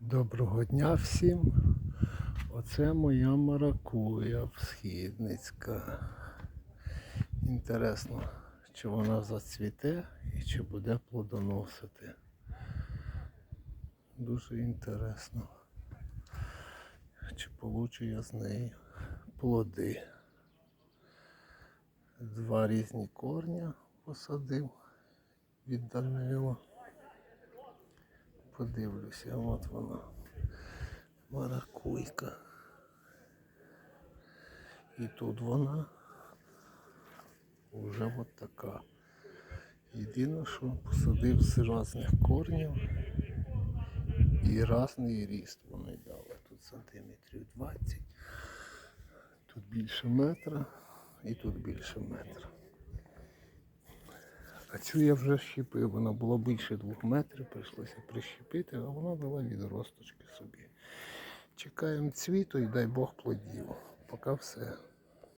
Доброго дня всім. Оце моя маракуя східницька. Інтересно, чи вона зацвіте і чи буде плодоносити. Дуже інтересно. Чи получу я з неї плоди. Два різні корня посадив від Данила. Подивлюся, от вона. Маракуйка. І тут вона вже от така. Єдине, що посадив з різних корнів і різний ріст вони дали. Тут сантиметрів 20, тут більше метра і тут більше метра. А цю я вже щепив, вона була більше двох метрів, прийшлося прищепити, а вона дала відросточки собі. Чекаємо цвіту і дай Бог плодів. Поки все.